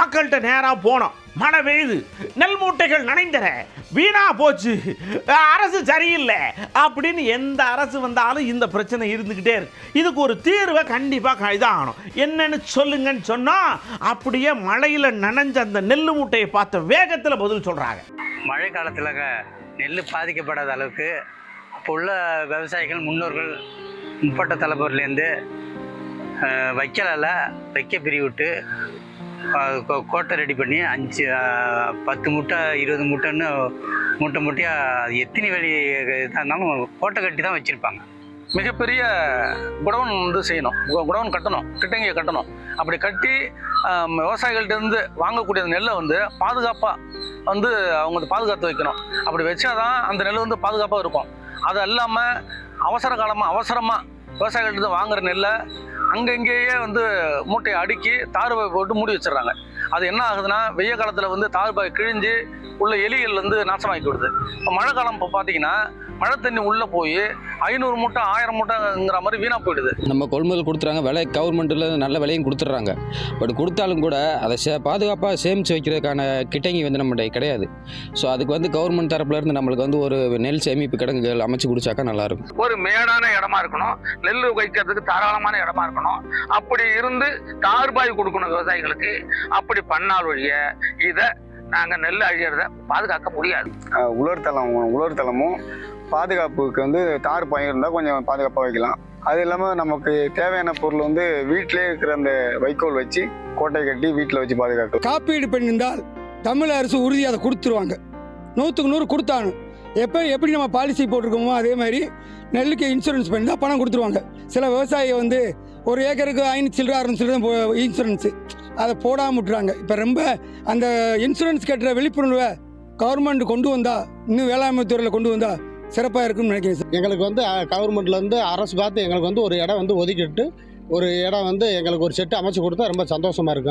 மக்கள்கிட்ட நேராக போனோம். மழை பெய்யுது. நெல் மூட்டைகள் நனைந்தன. வீணா போச்சு. அரசு சரியில்லை. அப்படின்னு எந்த அரசு வந்தாலும் இந்த பிரச்சனை இருந்துக்கிட்டே இருக்கு. இதுக்கு ஒரு தீர்வை கண்டிப்பாக இதாகணும் என்னன்னு சொல்லுங்கன்னு சொன்னால் அப்படியே மழையில் நனைஞ்ச அந்த நெல் மூட்டையை பார்த்த வேகத்தில் பதில் சொல்கிறாங்க மழை காலத்தில் நெல் பாதிக்கப்படாத அளவுக்கு இப்போ உள்ள விவசாயிகள் முன்னோர்கள் முப்பட்ட தலைமுறையிலேருந்து வைக்கலால வைக்க பிரிவிட்டு கோட்டை ரெடி பண்ணி அஞ்சு பத்து மூட்டை இருபது மூட்டைன்னு மூட்டை மூட்டையாக எத்தனை வெளி இருந்தாலும் கோட்டை கட்டி தான் வச்சுருப்பாங்க. மிகப்பெரிய குடவுன் வந்து செய்யணும். குடவுன் கட்டணும். கிட்டங்கியை கட்டணும். அப்படி கட்டி ஆம், இருந்து வாங்கக்கூடிய அந்த நெல்லை வந்து பாதுகாப்பாக வந்து அவங்க வந்து பாதுகாத்து வைக்கணும். அப்படி வச்சாதான் அந்த நெல் வந்து பாதுகாப்பாக இருக்கும். அது இல்லாமல் அவசர காலமாக அவசரமாக விவசாயிகள்ட்ட இருந்து வாங்குற நெல்லை அங்கங்கேயே வந்து மூட்டையை அடுக்கி தார்பாய் போட்டு மூடி வச்சிடுறாங்க. அது என்ன ஆகுதுன்னா வெய்ய காலத்தில் வந்து தார்பாய் கிழிஞ்சு உள்ள எலிகள் வந்து நாசமாக்கி விடுது இப்போ மழை காலம் இப்போ பார்த்தீங்கன்னா மழை தண்ணி உள்ளே போய் ஐநூறு மூட்டை ஆயிரம் மூட்டைங்கிற மாதிரி வீணாக போயிடுது. நம்ம கொள்முதல் கொடுத்துறாங்க விலை கவர்மெண்ட்டில் நல்ல விலையும் கொடுத்துட்றாங்க. பட் கொடுத்தாலும் கூட அதை சே பாதுகாப்பாக சேமித்து வைக்கிறதுக்கான கிட்டங்கி வந்து நம்மகிட்ட கிடையாது. ஸோ அதுக்கு வந்து கவர்மெண்ட் தரப்புலேருந்து நம்மளுக்கு வந்து ஒரு நெல் சேமிப்பு கிடங்குகள் அமைச்சு குடிச்சாக்கா நல்லாயிருக்கும். ஒரு மேடான இடமா இருக்கணும் நெல் வைக்கிறதுக்கு தாராளமான இடமா இருக்கணும். அப்படி இருந்து தார்பாய் கொடுக்கணும் விவசாயிகளுக்கு. அப்படி பண்ணால் ஒழிய இதை நாங்க நெல் அழியறத பாதுகாக்க முடியாது. அஹ் உலர் தளம் உலர் தளமும் பாதுகாப்புக்கு வந்து தார் பயம் இருந்தால் கொஞ்சம் பாதுகாப்பாக வைக்கலாம். அது இல்லாமல் நமக்கு தேவையான பொருள் வந்து வீட்டிலே இருக்கிற அந்த வைக்கோல் வச்சு கோட்டை கட்டி வீட்டில் வச்சு பாதுகாக்கலாம். காப்பீடு பண்ணியிருந்தால் தமிழ் அரசு உறுதி அதை கொடுத்துருவாங்க. நூற்றுக்கு நூறு கொடுத்தானு எப்போ எப்படி நம்ம பாலிசி போட்டிருக்கோமோ அதே மாதிரி நெல்லுக்கு இன்சூரன்ஸ் பண்ணி தான் பணம் கொடுத்துருவாங்க. சில விவசாயி வந்து ஒரு ஏக்கருக்கு ஐநூறு சில்லற அறுநூறு சில்லற போ- இன்சூரன்ஸு அதை போடாமல் விட்டுறாங்க இப்போ ரொம்ப அந்த இன்சூரன்ஸ் கட்டுற விழிப்புணர்வை கவர்மெண்ட் கொண்டு வந்தா இன்னும் வேளாண்மை துறையில் கொண்டு வந்தா சிறப்பாக இருக்கும்னு நினைக்கிறேன் சார். எங்களுக்கு வந்து கவர்மெண்ட்லேருந்து அரசு பார்த்து எங்களுக்கு வந்து ஒரு இடம் வந்து ஒதுக்கிட்டு ஒரு இடம் வந்து எங்களுக்கு ஒரு செட்டு அமைச்சு கொடுத்தா ரொம்ப சந்தோஷமாக இருக்கும்.